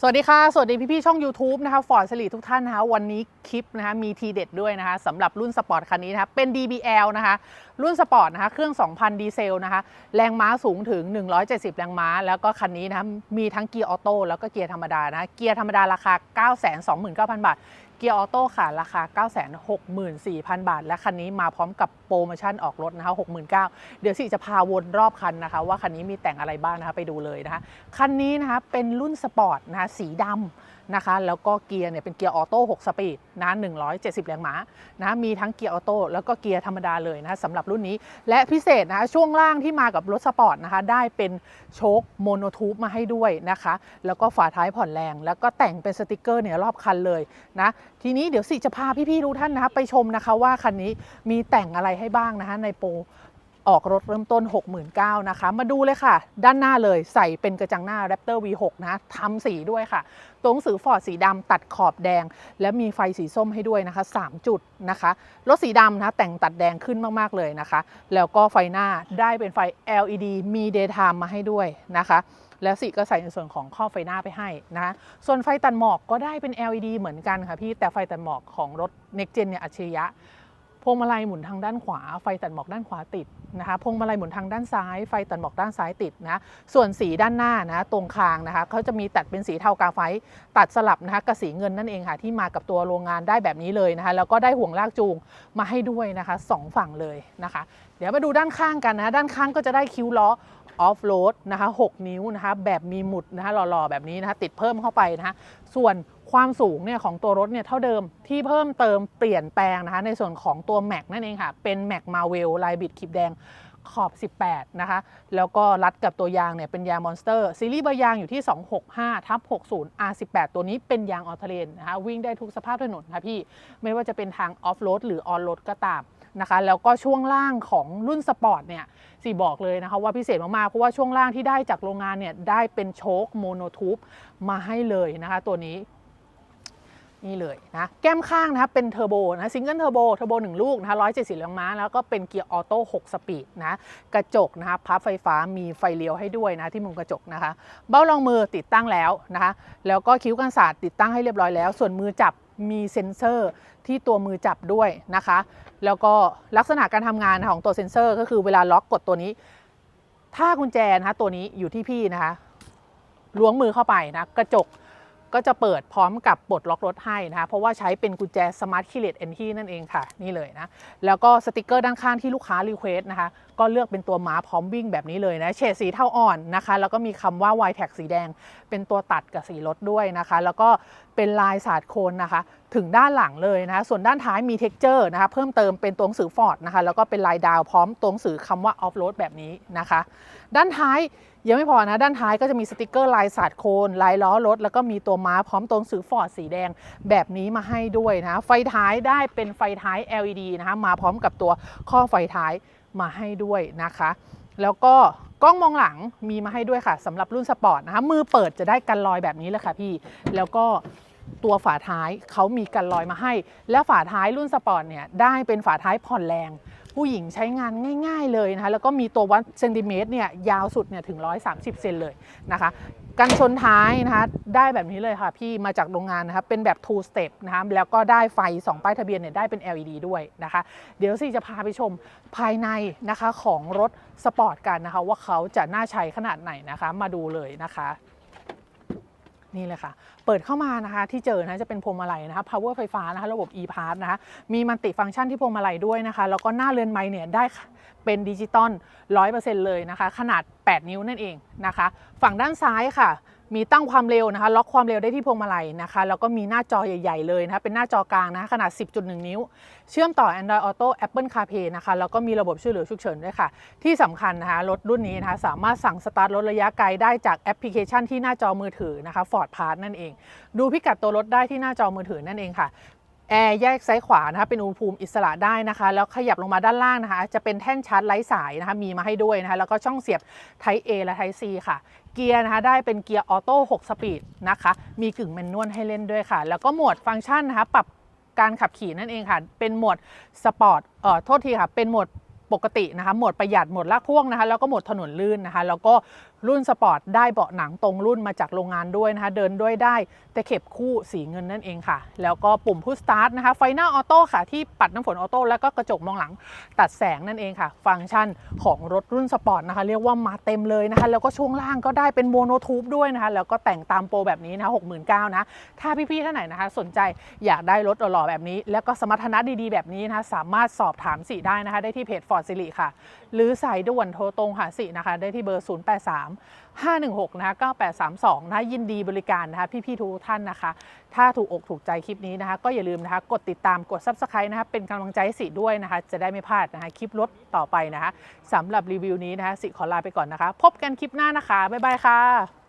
สวัสดีค่ะ สวัสดีพี่ๆช่อง YouTube นะคะฟอร์ดสลีทุกท่านนะคะวันนี้คลิปนะคะมีทีเด็ดด้วยนะคะสำหรับรุ่นสปอร์ตคันนี้นะคะเป็น DBL นะคะรุ่นสปอร์ตนะคะเครื่อง 2,000 ดีเซลนะคะแรงม้าสูงถึง 170 แรงม้า แล้วก็คันนี้นะคะมีทั้งเกียร์ออโต้แล้วก็เกียร์ธรรมดานะเกียร์ธรรมดาราคา 929,000 บาท เกียร์ออโต้ค่ะ ราคา 964,000 บาท และคันนี้มาพร้อมกับโปรโมชั่นออกรถนะคะ69,000 เดี๋ยวสิจะพาวนรอบคันนะคะ ว่าคันนี้มีแต่งอะไรบ้างนะคะไปดูเลยนะคะ คันนี้นะคะเป็นรุ่นสปอร์ตนะคะสีดำ นะคะ แล้วก็เกียร์เนี่ยเป็นเกียร์ออโต้6สปีดนะ170 แรงม้านะมีทั้งเกียร์ออโต้แล้วก็เกียร์ธรรมดาเลยนะสำหรับรุ่นนี้ และพิเศษนะช่วงล่างที่มากับรถสปอร์ตนะคะ ได้เป็นโชคโมโนทูบมาให้ด้วยนะคะ แล้วก็ฝาท้ายผ่อนแรง แล้วก็แต่งเป็นสติกเกอร์เนี่ยรอบคันเลยนะทีนี้เดี๋ยวสิจะพาพี่ๆทุกท่านนะคะไปชมนะคะว่าคันนี้มีแต่งอะไรให้บ้างนะคะในโปร ออกรถเริ่มต้น 69,000นะคะ มาดูเลยค่ะ ด้านหน้าเลยใส่เป็นกระจังหน้า Raptor V6 นะทำสีด้วยค่ะ ตัวหนังสือฟอร์ดสีดำตัดขอบแดง และมีไฟสีส้มให้ด้วยนะคะ 3 จุดนะคะ รถสีดำนะแต่งตัดแดงขึ้นมาก ๆ เลยนะคะ แล้วก็ไฟหน้าได้เป็นไฟ LED มี daytime มาให้ด้วยนะคะแล้วสีก็ใส่ในส่วนของข้อไฟหน้าไปให้นะะส่วนไฟตัดหมอกก็ได้เป็น LED เหมือนกันค่ะพี่แต่ไฟตัดหมอกของรถ Next Gen เนี่ยอัจฉริยะ พวงมาลัยหมุนทางด้านขวา ไฟตัดหมอกด้านขวาติดนะคะพวงมาลัยหมุนทางด้านซ้าย ไฟตัดหมอกด้านซ้ายติดนะส่วนสีด้านหน้านะตรงคางนะคะเขาจะมีตัดเป็นสีเทากาไฟตัดสลับนะคะกับสีเงินนั่นเองค่ะที่มากับตัวโรงงานได้แบบนี้เลยนะคะแล้วก็ได้ห่วงลากจูงมาให้ด้วยนะคะสองฝั่งเลยนะคะ เดี๋ยวมาดูด้านข้างกันนะด้านข้างก็จะได้คิ้วล้อออฟโรดนะคะ6นิ้วนะคะแบบมีหมุดนะคะหล่อๆแบบนี้นะคะติดเพิ่มเข้าไปนะคะส่วน ความสูงเนี่ยของตัวรถเนี่ยเท่าเดิมที่เพิ่มเติมเปลี่ยนแปลงนะคะในส่วนของตัวแม็กนั่นเองค่ะ เป็นแม็กมาเวลลายบิดคลิปแดงขอบ 18 นะคะ แล้วก็รัดกับตัวยางเนี่ยเป็นยางมอนสเตอร์ ซีรีส์เบอร์ยางอยู่ที่ 265ทับ60 R18 ตัวนี้เป็นยางออเทเรนนะคะ วิ่งได้ทุกสภาพถนนค่ะพี่ ไม่ว่าจะเป็นทางออฟโรดหรือออนโรดก็ตามนะคะ แล้วก็ช่วงล่างของรุ่นสปอร์ตเนี่ยสีบอกเลยนะคะว่าพิเศษมากๆ เพราะว่าช่วงล่างที่ได้จากโรงงานเนี่ยได้เป็นโชคโมโนทูบมาให้เลยนะคะ ตัวนี้ นี่เลยนะแก้มข้างนะคะเป็นเทอร์โบนะซิงเกิลเทอร์โบเทอร์โบหนึ่งลูกนะคะ170แรงม้าแล้วก็เป็นเกียร์ออโต้6สปีดนะกระจกนะคะพับไฟฟ้ามีไฟเลี้ยวให้ด้วยนะที่มุมกระจกนะคะ เบ้ารองมือติดตั้งแล้วนะคะแล้วก็คิ้วกันศาสตร์ติดตั้งให้เรียบร้อยแล้ว ส่วนมือจับมีเซ็นเซอร์ที่ตัวมือจับด้วยนะคะ แล้วก็ลักษณะการทำงานของตัวเซ็นเซอร์ ก็คือเวลาล็อกกดตัวนี้ ถ้ากุญแจนะคะตัวนี้อยู่ที่พี่นะคะล้วงมือเข้าไปนะกระจก ก็จะเปิดพร้อมกับปลดล็อกรถให้นะคะเพราะว่าใช้เป็นกุญแจ Smart Key Led Entry นั่นเองค่ะ นี่เลยนะ แล้วก็สติกเกอร์ด้านข้างที่ลูกค้ารีเควสนะคะก็เลือกเป็นตัวม้าพร้อมวิ่งแบบนี้เลยนะเฉดสีเทาอ่อนนะคะ แล้วก็มีคำว่า y t a g สีแดง เป็นตัวตัดกับสีรถด้วยนะคะ แล้วก็เป็นลายสาดโคนนะคะ ถึงด้านหลังเลยนะคะส่วนด้านท้ายมี t e x t อร์นะคะเพิ่มเติมเป็นตัวหนังสือฟอร์ดนะคะแล้วก็เป็นลายดาวพร้อมตัวหนังสือคำว่า off road แบบนี้นะคะ ด้านท้ายยังไม่พอนะ ด้านท้ายก็จะมีสติกเกอร์ลายสาดโคนลายล้อรถ แล้วก็มีตัวม้าพร้อมตัวหนังสือฟอร์ดสีแดงแบบนี้มาให้ด้วยนะไฟท้ายได้เป็นไฟท้าย LED นะคะมาพร้อมกับตัวข้อไฟท้าย มาให้ด้วยนะคะ แล้วก็กล้องมองหลังมีมาให้ด้วยค่ะสำหรับรุ่นสปอร์ตนะคะมือเปิดจะได้กันรอยแบบนี้เลยค่ะพี่ แล้วก็ตัวฝาท้ายเขามีกันรอยมาให้ และฝาท้ายรุ่นสปอร์ตเนี่ยได้เป็นฝาท้ายผ่อนแรง ผู้หญิงใช้งานง่าย ๆ เลยนะคะแล้วก็มีตัววัดเซนติเมตรเนี่ยยาวสุดเนี่ยถึง 130 เซนเลยนะคะ กันชนท้ายนะคะได้แบบนี้เลยค่ะพี่มาจากโรงงานนะคะเป็นแบบ two step นะคะแล้วก็ได้ไฟ 2 ป้ายทะเบียนเนี่ยได้เป็น LED ด้วยนะคะ เดี๋ยวสิจะพาไปชมภายในนะคะของรถสปอร์ตกันนะคะ ว่าเขาจะน่าใช้ขนาดไหนนะคะ มาดูเลยนะคะ นี่เลยค่ะ เปิดเข้ามานะคะที่เจอนะจะเป็นพวงมาลัยนะคะ power ไฟฟ้านะคะระบบ e-pass นะคะ มีมันติฟังก์ชันที่พวงมาลัยด้วยนะคะ แล้วก็หน้าเรือนไม้เนี่ยได้เป็นดิจิตอล100%เลยนะคะ ขนาด 8 นิ้วนั่นเองนะคะ ฝั่งด้านซ้ายค่ะ มีตั้งความเร็วนะคะ ล็อกความเร็วได้ที่พวงมาลัยนะคะ แล้วก็มีหน้าจอใหญ่ ๆ เลยนะคะ เป็นหน้าจอกลางนะะขนาด 10.1 นิ้ว เชื่อมต่อ Android Auto Apple CarPlay นะคะ แล้วก็มีระบบช่วยเหลือฉุกเฉินด้วยค่ะ ที่สำคัญนะคะ รถรุ่นนี้นะคะ สามารถสั่งสตาร์ทรถระยะไกลได้จากแอปพลิเคชันที่หน้าจอมือถือนะคะ Ford Pass นั่นเอง ดูพิกัดตัวรถได้ที่หน้าจอมือถือนั่นเองค่ะ แอร์แยกซ้ายขวานะคะเป็นอุณหภูมิอิสระได้นะคะ แล้วขยับลงมาด้านล่างนะคะ จะเป็นแท่นชาร์จไร้สายนะคะ มีมาให้ด้วยนะคะ แล้วก็ช่องเสียบ Type A และ Type C ค่ะ เกียร์นะคะได้เป็นเกียร์ออโต้6สปีดนะคะ มีกึ่งแมนนวลให้เล่นด้วยค่ะ แล้วก็โหมดฟังก์ชันนะคะ ปรับการขับขี่นั่นเองค่ะ เป็นโหมดสปอร์ต เอ่อ โทษทีค่ะ เป็นโหมดปกตินะคะ โหมดประหยัด โหมดลากพ่วงนะคะ แล้วก็โหมดถนนลื่นนะคะ แล้วก็ รุ่นสปอร์ตได้เบาะหนังตรงรุ่นมาจากโรงงานด้วยนะคะ เดินด้วยได้แต่เข็บคู่สีเงินนั่นเองค่ะ แล้วก็ปุ่มพุชสตาร์ทนะคะไฟหน้าออโต้ค่ะ ที่ปัดน้ำฝนออโต้แล้วก็กระจกมองหลังตัดแสงนั่นเองค่ะ ฟังก์ชันของรถรุ่นสปอร์ตนะคะ เรียกว่ามาเต็มเลยนะคะ แล้วก็ช่วงล่างก็ได้เป็นโมโนทูบด้วยนะคะ แล้วก็แต่งตามโปรแบบนี้นะคะหกหมื่นเก้านะ ถ้าพี่ๆท่านไหนนะคะ สนใจอยากได้รถหล่อๆแบบนี้ แล้วก็สมรรถนะดีๆ แบบนี้นะคะสามารถสอบถามสิได้นะคะ ได้ที่เพจฟอร์ดสิริค่ะ หรือสายด่วนโทรตรงหาสินะคะ ได้ที่เบอร์ 083 516 นะคะ9832 นะคะยินดีบริการนะคะพี่ๆทุกท่านนะคะ ถ้าถูกอกถูกใจคลิปนี้นะคะ ก็อย่าลืมนะคะกดติดตามกด Subscribe นะคะเป็นกำลังใจให้สิด้วยนะคะ จะได้ไม่พลาดนะคะคลิปรถต่อไปนะคะสำหรับรีวิวนี้นะคะสิขอลาไปก่อนนะคะ พบกันคลิปหน้านะคะ บ๊ายบายค่ะ